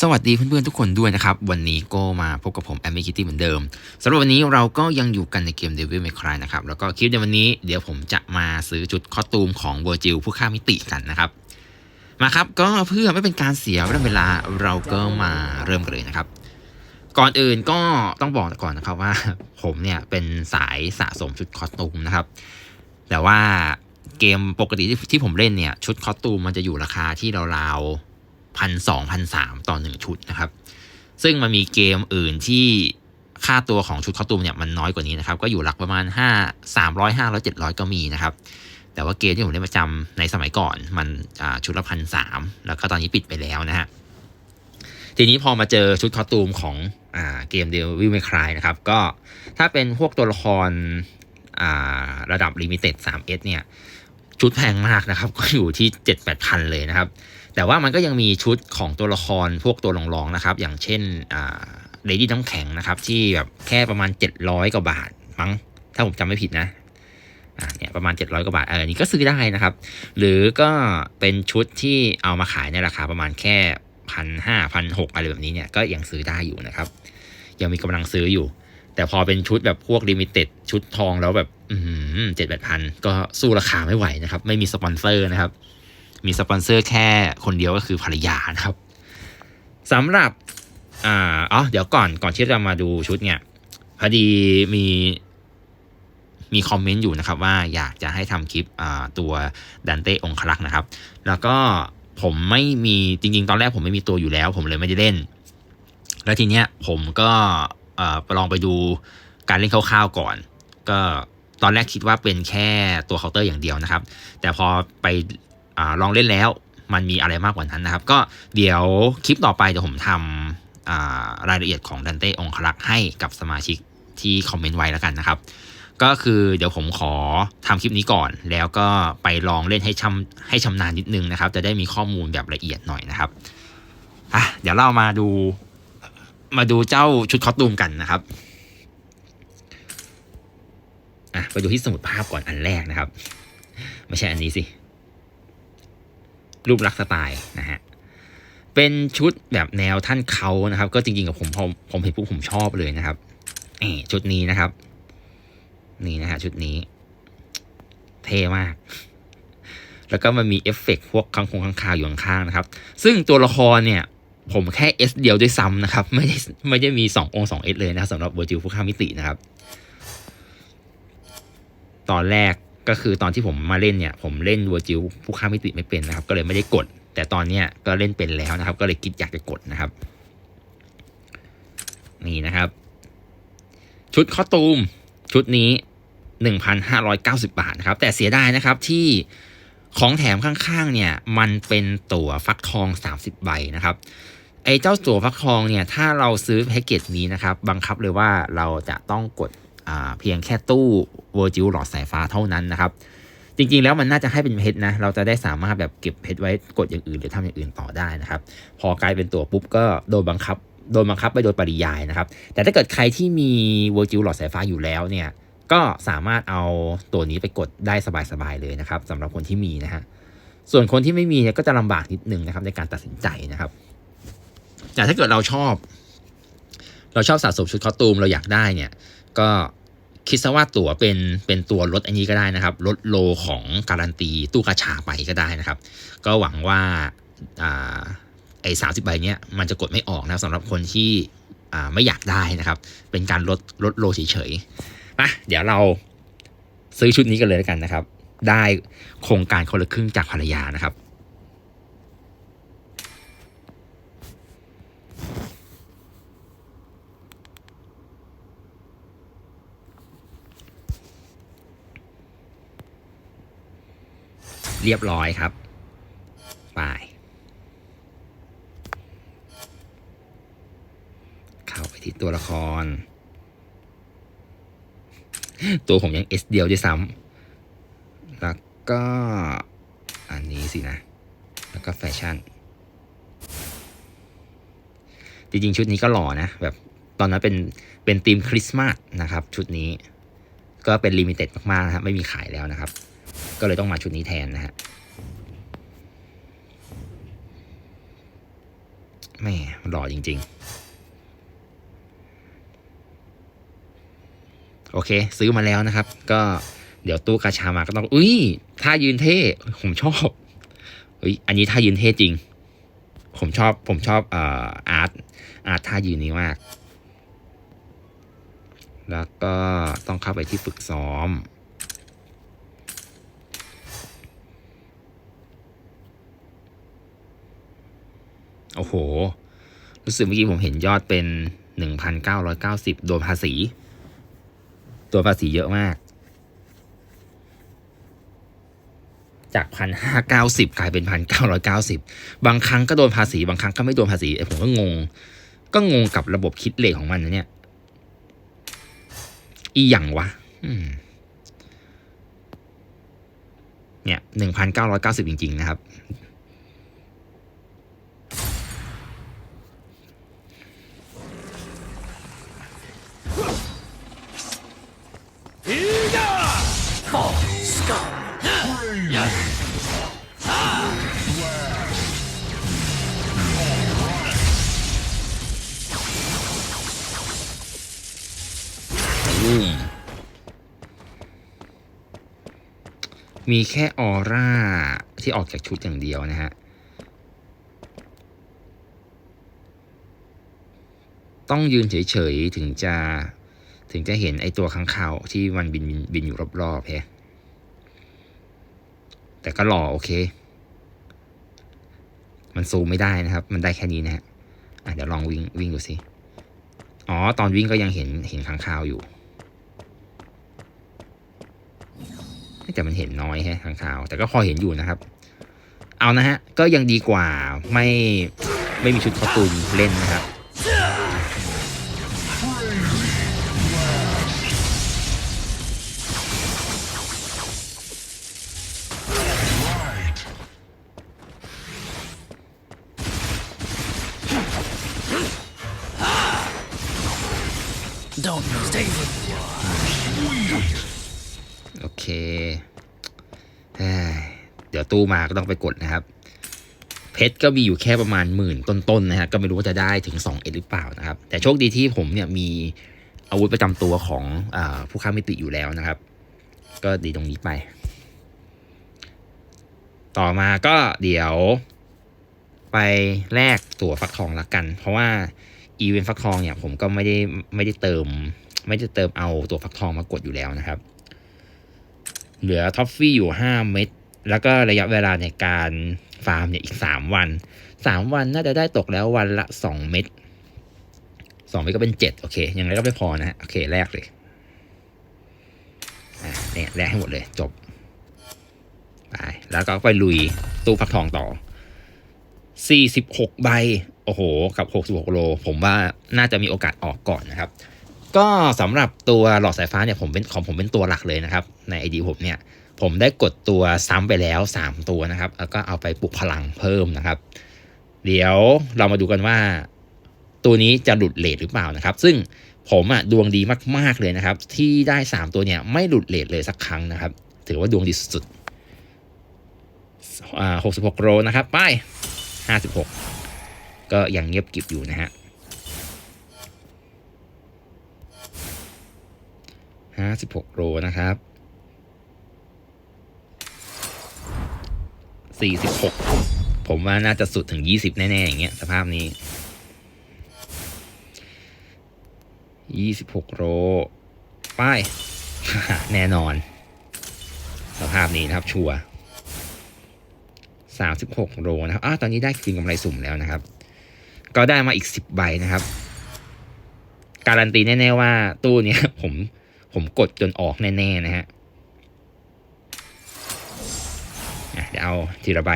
สวัสดีเพื่อนๆทุกคนด้วยนะครับ วันนี้ก็มาพบกับผมแอมมี่คิตตี้เหมือนเดิมสำหรับวันนี้เราก็ยังอยู่กันในเกม Devil May Cry นะครับ แล้วก็คลิปในวันนี้เดี๋ยวผมจะมาซื้อจุดคอสตูมของเวอร์จิลผู้ฆ่ามิติกันนะครับ มาครับก็เพื่อไม่เป็นการเสียเวลาเราก็มาเริ่มกันเลยนะครับ ก่อนอื่นก็ต้องบอกก่อนนะครับว่า ผมเนี่ยเป็นสายสะสมชุดคอสตูมนะครับ แต่ว่าเกมปกติที่ที่ผมเล่นเนี่ยชุดคอสตูมมันจะอยู่ราคาที่ราวๆ พันสองพันสามต่อหนึ่งชุดนะครับ ซึ่งมันมีเกมอื่นที่ค่าตัวของชุดคอตูมเนี่ยมันน้อยกว่านี้นะครับ ก็อยู่หลักประมาณห้าสามร้อยห้าร้อยเจ็ดร้อยก็มีนะครับ แต่ว่าเกมที่ผมเล่นประจำในสมัยก่อนมันชุดละพันสามแล้วก็ตอนนี้ปิดไปแล้วนะฮะทีนี้พอมาเจอชุดคอตูมของอเกมเดวิลไม่คลายนะครับ ก็ถ้าเป็นพวกตัวละครระดับลิมิเต็ด 3S เนี่ย ชุดแพงมากนะครับ ก็อยู่ที่ 7 8พันเลยนะครับ แต่ว่ามันก็ยังมีชุดของตัวละครพวกตัวรองๆนะครับ อย่างเช่นเลดี้น้ำแข็งนะครับ ที่แบบแค่ประมาณ 700 กว่าบาทมั้ง ถ้าผมจำไม่ผิดนะเนี่ยประมาณ 700 กว่าบาทเออนนี้ก็ซื้อได้นะครับ หรือก็เป็นชุดที่เอามาขายในราคาประมาณแค่พันห้าพันหกอะไรแบบนี้เนี่ยก็ยังซื้อได้อยู่นะครับ ยังมีกำลังซื้ออยู่ แต่พอเป็นชุดแบบพวกลิมิเต็ดชุดทองแล้วแบบเจ็ดแปดพันก็สู้ราคาไม่ไหวนะครับ ไม่มีสปอนเซอร์นะครับ มีสปอนเซอร์แค่คนเดียวก็คือภรรยานะครับสำหรับอ่าอ๋อเดี๋ยวก่อนก่อนที่จะมาดูชุดเนี่ยพอดีมีมีคอมเมนต์อยู่นะครับว่าอยากจะให้ทำคลิปตัวดันเต้องคลักษ์นะครับ แล้วก็ผมไม่มีจริง ๆ ตอนแรกผมไม่มีตัวอยู่แล้ว ผมเลยไม่ได้เล่น แล้วทีเนี้ยผมก็ลองไปดูการเล่นคร่าวๆก่อน ก็ตอนแรกคิดว่าเป็นแค่ตัวเคาน์เตอร์อย่างเดียวนะครับ แต่พอไป อลองเล่นแล้วมันมีอะไรมากกว่านั้นนะครับ ก็เดี๋ยวคลิปต่อไปเดี๋ยวผมทำรายละเอียดของดันเต้องคลักษ์ให้กับสมาชิกที่คอมเมนต์ไว้แล้วกันนะครับ ก็คือเดี๋ยวผมขอทำคลิปนี้ก่อน แล้วก็ไปลองเล่นให้ชำให้ชำนาญนิดนึงนะครับ จะได้มีข้อมูลแบบละเอียดหน่อยนะครับอะเดี๋ยวเรามาดูมาดูเจ้าชุดคอสตูมกันนะครับอะไปดูที่สมุดภาพก่อนอันแรกนะครับ ไม่ใช่อันนี้สิ รูปลักษณ์สไตล์นะฮะเป็นชุดแบบแนวท่านเขานะครับ ก็จริงๆกับผมผมผมเห็นปุ๊บผมชอบเลยนะครับอชุดนี้นะครับ นี่นะฮะชุดนี้ เท่มาก แล้วก็มันมีเอฟเฟกต์พวกข้างคงข้างคาวอยู่ข้างๆนะครับ ซึ่งตัวละครเนี่ย ผมแค่ S เดียวด้วยซ้ำนะครับ ไม่ได้ไม่ได้มี2องค์2 S เอสเลยนะสำหรับเวอร์จิลผู้ข้ามิตินะครับ ตอนแรก ก็คือตอนที่ผมมาเล่นเนี่ยผมเล่นวอร์จิลผู้ข้ามมิติไม่เป็นนะครับ ก็เลยไม่ได้กด แต่ตอนเนี้ยก็เล่นเป็นแล้วนะครับ ก็เลยคิดอยากจะกดนะครับ นี่นะครับ ชุดคอตูม ชุดนี้ 1,590 บาทนะครับ แต่เสียดายนะครับที่ของแถมข้างๆเนี่ย มันเป็นตั๋วฟักทอง 30 ใบนะครับไอ้เจ้าตั๋วฟักทองเนี่ย ถ้าเราซื้อแพ็กเกจนี้นะครับ บังคับเลยว่าเราจะต้องกด เพียงแค่ตู้เวอร์จิลหลอดสายฟ้าเท่านั้นนะครับ จริงๆแล้วมันน่าจะให้เป็นเพชรนะ เราจะได้สามารถแบบเก็บเพชรไว้กดอย่างอื่น หรือทำอย่างอื่นต่อได้นะครับ พอกลายเป็นตัวปุ๊บก็โดนบังคับ โดนบังคับไปโดยปริยายนะครับ แต่ถ้าเกิดใครที่มีเวอร์จิลหลอดสายฟ้าอยู่แล้วเนี่ยก็สามารถเอาตัวนี้ไปกดได้สบายๆเลยนะครับสำหรับคนที่มีนะฮะส่วนคนที่ไม่มีเนี่ยก็จะลำบากนิดนึงนะครับในการตัดสินใจนะครับแต่ถ้าเกิดเราชอบ เราชอบสะสมชุดคอสตูมเราอยากได้เนี่ย ก็คิดซะว่าตั๋วเป็นเป็นตัวลดอันนี้ก็ได้นะครับ ลดโลของการันตีตู้กาชาไปก็ได้นะครับ ก็หวังว่าอไอ้สาสิบใบเนี้ยมันจะกดไม่ออกนะสำหรับคนที่ไม่อยากได้นะครับ เป็นการลดลดโลเฉยๆมาเดี๋ยวเราซื้อชุดนี้กันเลยแล้วกันนะครับ ได้โครงการคนละครึ่งจากภรรยานะครับ เรียบร้อยครับไปเข้าไปที่ตัวละคร ตัวผมยัง S เดียวด้วยซ้ำแล้วก็อันนี้สินะ แล้วก็แฟชั่น จริงๆ ชุดนี้ก็หล่อนะ แบบตอนนั้นเป็น เป็นธีมคริสต์มาสนะครับ ชุดนี้ก็เป็นลิมิเต็ดมากๆนะครับไม่มีขายแล้วนะครับ ก็เลยต้องมาชุดนี้แทนนะฮะแม่มันหล่อจริง ๆ โอเค ซื้อมาแล้วนะครับ ก็เดี๋ยวตู้กาชามาก็ต้อง อุ้ยท่ายืนเท่ ผมชอบเฮ้ยอันนี้ท่ายืนเท่จริง ผมชอบ ผมชอบเอ่ออาร์ตอาร์ตท่ายืนนี้มาก แล้วก็ต้องเข้าไปที่ฝึกซ้อม โอ้โห รู้สึกเมื่อกี้ผมเห็นยอดเป็นหนึ่งพันเก้าร้อยเก้าสิบโดนภาษี ตัวภาษีเยอะมาก จากพันห้าเก้าสิบกลายเป็นพันเก้าร้อยเก้าสิบบางครั้งก็โดนภาษี บางครั้งก็ไม่โดนภาษีไอ้ผมก็งง ก็งงกับระบบคิดเลทของมันนะเนี่ย อีหยังวะเนี่ยหนึ่งพันเก้าร้อยเก้าสิบจริง ๆ นะครับ มีแค่ออร่าที่ออกจากชุดอย่างเดียวนะฮะ ต้องยืนเฉยๆ ถึงจะถึงจะเห็นไอตัวข้างข่าวที่มันบินบินบินอยู่รอบๆแฮะแต่ก็หล่อโอเค มันซูมไม่ได้นะครับ มันได้แค่นี้นะฮะอะเดี๋ยวลองวิ่งวิ่งดูสิ อ๋อ ตอนวิ่งก็ยังเห็นเห็นข้างข่าวอยู่ แต่มันเห็นน้อยแฮะข้างข่าว แต่ก็พอเห็นอยู่นะครับ เอานะฮะ ก็ยังดีกว่าไม่ไม่มีชุดคอตูมเล่นนะครับ Don't stay with โอเคเดี๋ยวตู้มาก็ต้องไปกดนะครับ เพชรก็มีอยู่แค่ประมาณหมื่นต้นๆนะฮะก็ไม่รู้ว่าจะได้ถึง2เอ็ดหรือเปล่านะครับ แต่โชคดีที่ผมเนี่ยมีอาวุธประจำตัวของอผู้ค้ามิติอยู่แล้วนะครับ ก็ดีตรงนี้ไป ต่อมาก็เดี๋ยวไปแลกตั๋วฟักทองละกัน เพราะว่าอีเวนต์ฟักทองเนี่ยผมก็ไม่ได้ไม่ได้เติม ไม่ได้เติมเอาตั๋วฟักทองมากดอยู่แล้วนะครับ เหลือท็อฟฟี่อยู่ 5 เม็ดแล้วก็ระยะเวลาในการฟาร์มเนี่ยอีก 3 วัน 3 วันน่าจะได้ตกแล้ววันละ 2 เม็ด2เม็ดก็เป็น 7 โอเค ยังไงก็ไม่พอนะฮะโอเคแรกเลยอะเนี่ยแรกให้หมดเลยจบ ไป แล้วก็ไปลุยตู้ฟักทองต่อ 46 ใบ โอ้โห กับ 66 โล ผมว่าน่าจะมีโอกาสออกก่อนนะครับ ก็สำหรับตัวหลอดสายฟ้าเนี่ยผมเป็นของผมเป็นตัวหลักเลยนะครับ ในไอดีผมเนี่ย ผมได้กดตัวซ้ำไปแล้ว 3 ตัวนะครับ แล้วก็เอาไปปลุกพลังเพิ่มนะครับ เดี๋ยวเรามาดูกันว่า ตัวนี้จะหลุดเลทหรือเปล่านะครับ ซึ่งผมอะดวงดีมาก ๆ เลยนะครับ ที่ได้ 3 ตัวเนี่ยไม่หลุดเลทเลยสักครั้งนะครับ ถือว่าดวงดีสุดๆอ่า66โรนะครับ ไป้าย56ก็ยังเงียบกิบอยู่นะฮะ ห้าสิบหกโลนะครับสี่สิบหกผมว่าน่าจะสุดถึงยี่สิบแน่ ๆ อย่างเงี้ย สภาพนี้ยี่สิบหกโลป้ายแน่นอน สภาพนี้นะครับชัวสามสิบหกโลนะครับอ้าตอนนี้ได้คืนกำไรสุ่มแล้วนะครับ ก็ได้มาอีกสิบใบนะครับการันตีแน่ ๆ ว่าตู้เนี้ยผม ผมกดจนออกแน่ๆนะฮะเดี๋ยวเอาทีละใบ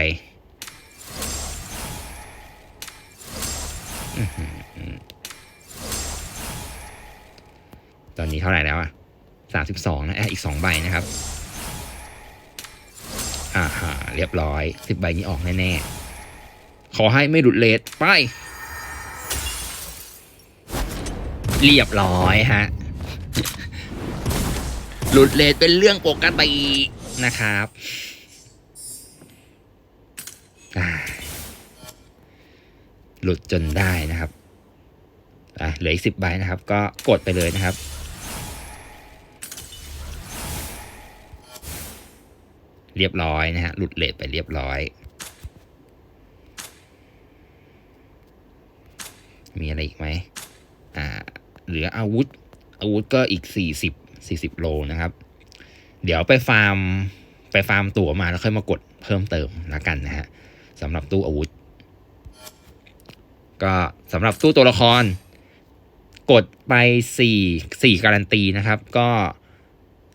ตอนนี้เท่าไหร่แล้วอะสามสิบสองนะอะอีกสองใบนะครับ อ่าฮะเรียบร้อยสิบใบนี้ออกแน่ๆ ขอให้ไม่หลุดเลทไป เรียบร้อยฮะ หลุดเลทเป็นเรื่องปกตินะครับหลุดจนได้นะครับอะเหลืออีกสิบใบนะครับ ก็กดไปเลยนะครับ เรียบร้อยนะฮะหลุดเลทไปเรียบร้อย มีอะไรอีกไหมอ่า เหลืออาวุธ อาวุธก็อีกสี่สิบ สี่สิบโลนะครับ เดี๋ยวไปฟาร์มไปฟาร์มตั๋วมาแล้วค่อยมากดเพิ่มเติมละกันนะฮะสำหรับตู้อาวุธ ก็สำหรับตู้ตัวละคร กดไปสี่สี่การันตีนะครับ ก็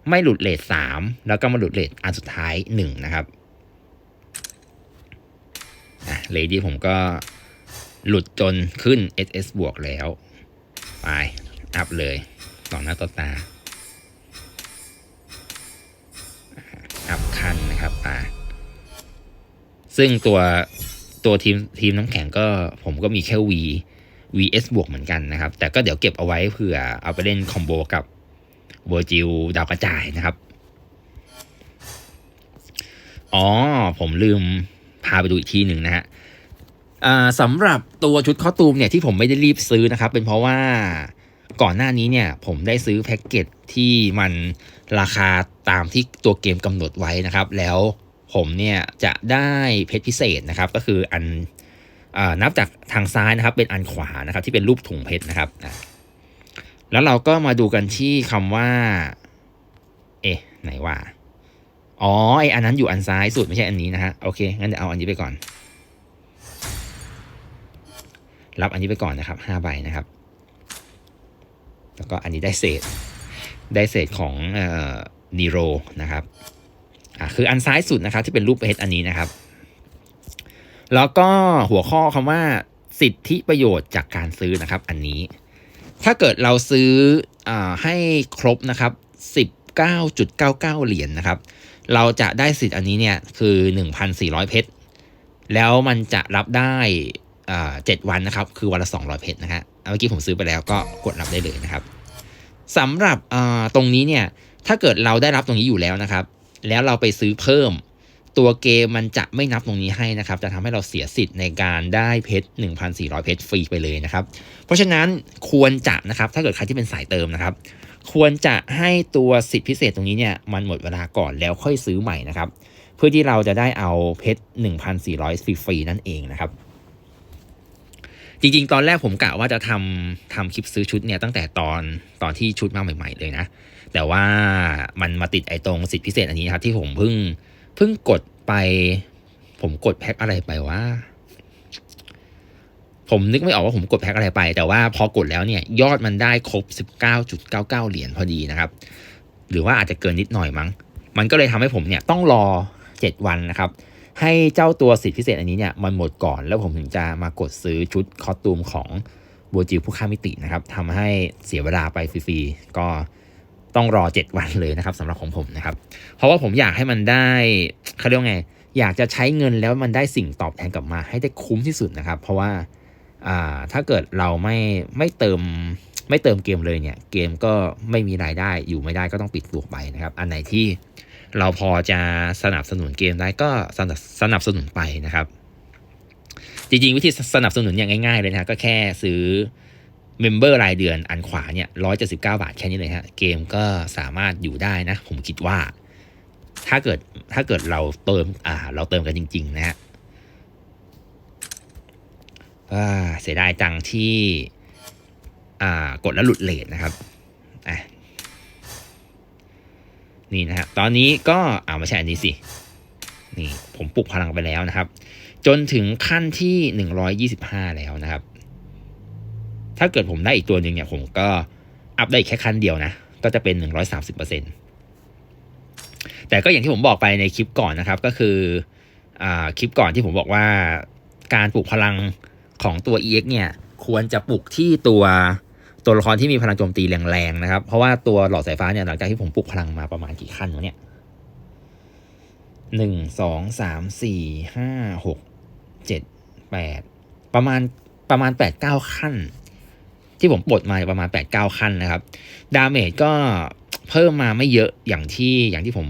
ไม่หลุดเลทสามแล้วก็มาหลุดเลทอันสุดท้ายหนึ่งนะครับอะเลดี้ผมก็หลุดจนขึ้น SS บวกแล้ว ไป อัพเลย ต่อหน้าต่อตา อัพคันนะครับอ่าซึ่งตัวตัวทีมทีมน้ำแข็งก็ผมก็มีแค่ V VS บวกเหมือนกันนะครับ แต่ก็เดี๋ยวเก็บเอาไว้เผื่อเอาไปเล่นคอมโบกับเวอร์จิลดาวกระจายนะครับ อ๋อ ผมลืมพาไปดูอีกทีหนึ่งนะฮะอ่าสำหรับตัวชุดคอตูมเนี่ยที่ผมไม่ได้รีบซื้อนะครับ เป็นเพราะว่า ก่อนหน้านี้เนี่ยผมได้ซื้อแพ็กเกจที่มันราคาตามที่ตัวเกมกำหนดไว้นะครับ แล้วผมเนี่ยจะได้เพชรพิเศษนะครับ ก็คืออันอนับจากทางซ้ายนะครับ เป็นอันขวานะครับที่เป็นรูปถุงเพชรนะครับ แล้วเราก็มาดูกันที่คำว่า เอ๊ะไหนว่าอ๋อไออันนั้นอยู่อันซ้ายสุดไม่ใช่อันนี้นะฮะโอเคงั้นเดี๋ยวเอาอันนี้ไปก่อน รับอันนี้ไปก่อนนะครับห้าใบนะครับ แล้วก็อันนี้ได้เศษได้เศษของนีโรนะครับคืออันซ้ายสุดนะครับที่เป็นรูปเพชรอันนี้นะครับ แล้วก็หัวข้อคำว่าสิทธิประโยชน์จากการซื้อนะครับ อันนี้ ถ้าเกิดเราซื้ออให้ครบนะครับ19.99 เหรียญนนะครับ เราจะได้สิทธิ์อันนี้เนี่ยคือ 1,400 เพชร แล้วมันจะรับได้อ่า7วันนะครับ คือวันละ 200 เพชรนะฮะ เมื่อกี้ผมซื้อไปแล้วก็กดรับได้เลยนะครับสำหรับตรงนี้เนี่ยถ้าเกิดเราได้รับตรงนี้อยู่แล้วนะครับ แล้วเราไปซื้อเพิ่ม ตัวเกมมันจะไม่นับตรงนี้ให้นะครับ จะทำให้เราเสียสิทธิ์ในการได้เพชร 1,400 เพชรฟรีไปเลยนะครับ เพราะฉะนั้นควรจะนะครับถ้าเกิดใครที่เป็นสายเติมนะครับ ควรจะให้ตัวสิทธิพิเศษตรงนี้เนี่ยมันหมดเวลาก่อนแล้วค่อยซื้อใหม่นะครับ เพื่อที่เราจะได้เอาเพชร 1,400 ฟรีๆนั่นเองนะครับ จริง ๆ ตอนแรกผมกะว่าจะทำทำคลิปซื้อชุดเนี่ยตั้งแต่ตอนตอนที่ชุดมาใหม่ ๆ เลยนะ แต่ว่ามันมาติดไอ้ตรงสิทธิพิเศษอันนี้ครับที่ผมเพิ่งเพิ่งกดไป ผมกดแพ็คอะไรไปว่า ผมนึกไม่ออกว่าผมกดแพ็คอะไรไป แต่ว่าพอกดแล้วเนี่ย ยอดมันได้ครบ 19.99 เหรียญพอดีนะครับ หรือว่าอาจจะเกินนิดหน่อยมั้ง มันก็เลยทำให้ผมเนี่ยต้องรอ 7 วันนะครับ ให้เจ้าตัวสิทธิพิเศษอันนี้เนี่ยมันหมดก่อน แล้วผมถึงจะมากดซื้อชุดคอสตูมของบัวจิวผู้ฆ่ามิตินะครับทำให้เสียเวลาไปฟรีๆก็ต้องรอ 7 วันเลยนะครับสำหรับของผมนะครับ เพราะว่าผมอยากให้มันได้เขาเรียกว่าไง อยากจะใช้เงินแล้วมันได้สิ่งตอบแทนกลับมาให้ได้คุ้มที่สุดนะครับ เพราะว่าถ้าเกิดเราไม่ไม่เติมไม่เติมเกมเลยเนี่ย เกมก็ไม่มีรายได้อยู่ไม่ได้ก็ต้องปิดตัวไปนะครับ อันไหนที่ เราพอจะสนับสนุนเกมได้ก็สนับสนับสนุนไปนะครับ จริงๆ วิธีสนับสนุนอย่างง่ายๆเลยนะก็แค่ซื้อเมมเบอร์รายเดือนอันขวาเนี่ยร้อยเจ็ดสิบเก้าบาทแค่นี้เลยฮะเกมก็สามารถอยู่ได้นะ ผมคิดว่า ถ้าเกิดถ้าเกิดเราเติมอ่า เราเติมกันจริง ๆ นะฮะอ่าเสียดายจังที่ อ่ากดแล้วหลุดเลทนะครับอะ นี่นะฮะตอนนี้ก็เอาม่ใช่อันนี้สินี่ผมปลุกพลังไปแล้วนะครับ จนถึงขั้นที่หนึ่งร้อยยี่สิบห้าแล้วนะครับ ถ้าเกิดผมได้อีกตัวหนึ่งเนี่ยผมก็อัพได้แค่ขั้นเดียวนะ ก็จะเป็นหนึ่งร้อยสามสิบเปอร์เซ็นแต่ก็อย่างที่ผมบอกไปในคลิปก่อนนะครับก็คืออ่าคลิปก่อนที่ผมบอกว่าการปลุกพลังของตัว EX เนี่ยควรจะปลุกที่ตัว ตัวละครที่มีพลังโจมตีแรงๆนะครับ เพราะว่าตัวหลอดสายฟ้าเนี่ยหลังจากที่ผมปลุกพลังมาประมาณกี่ขั้นวะเนี่ยหนึ่งสองสามสี่ห้าหกเจ็ดแปดประมาณประมาณแปดเก้าขั้น ที่ผมปลดมาประมาณแปดเก้าขั้นนะครับ ดาเมจก็เพิ่มมาไม่เยอะอย่างที่อย่างที่ผม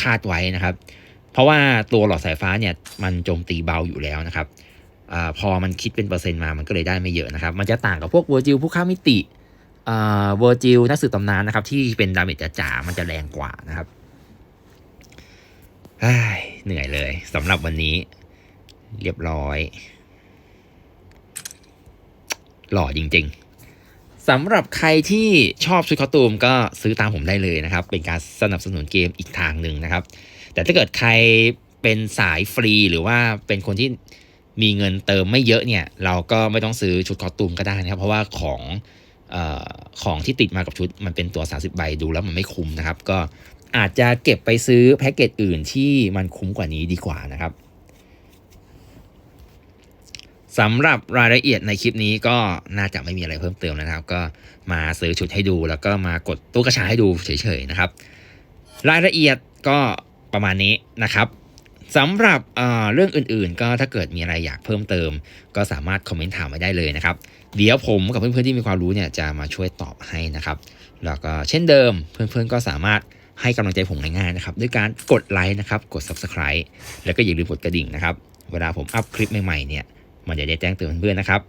คาดไว้นะครับ เพราะว่าตัวหลอดสายฟ้าเนี่ยมันโจมตีเบาอยู่แล้วนะครับ อพอมันคิดเป็นเปอร์เซ็นต์มามันก็เลยได้ไม่เยอะนะครับ มันจะต่างกับพวกเวอร์จิลผู้ฆ่ามิติเวอร์จิลนักสืบตำนานนะครับ ที่เป็นดาเมจจ๋ามันจะแรงกว่านะครับเหนื่อยเลยสำหรับวันนี้ เรียบร้อย หล่อจริง ๆสำหรับใครที่ชอบชุดคอตูมก็ซื้อตามผมได้เลยนะครับ เป็นการสนับสนุนเกมอีกทางหนึ่งนะครับ แต่ถ้าเกิดใครเป็นสายฟรีหรือว่าเป็นคนที่ มีเงินเติมไม่เยอะเนี่ย เราก็ไม่ต้องซื้อชุดคอสตูมก็ได้นะครับ เพราะว่าของออของที่ติดมากับชุดมันเป็นตัว 30 ใบดูแล้วมันไม่คุ้มนะครับ ก็อาจจะเก็บไปซื้อแพ็กเกจอื่นที่มันคุ้มกว่านี้ดีกว่านะครับสำหรับรายละเอียดในคลิปนี้ก็น่าจะไม่มีอะไรเพิ่มเติมนะครับ ก็มาซื้อชุดให้ดู แล้วก็มากดตู้กระชาให้ดูเฉยๆนะครับ รายละเอียดก็ประมาณนี้นะครับ สำหรับเรื่องอื่นๆ ก็ถ้าเกิดมีอะไรอยากเพิ่มเติม ก็สามารถคอมเมนต์ถามไว้ได้เลยนะครับ เดี๋ยวผมกับเพื่อนๆที่มีความรู้เนี่ยจะมาช่วยตอบให้นะครับ แล้วก็เช่นเดิมเพื่อนๆก็สามารถให้กำลังใจผมง่ายๆนะครับ ด้วยการกดไลค์นะครับกด Subscribe แล้วก็อย่าลืมกดกระดิ่งนะครับ เวลาผมอัพคลิปใหม่ๆเนี่ยมันจะได้แจ้งเตือนเพื่อนๆนะครับ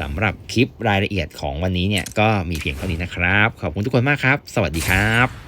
สำหรับคลิปรายละเอียดของวันนี้เนี่ยก็มีเพียงเท่านี้นะครับ ขอบคุณทุกคนมากครับ สวัสดีครับ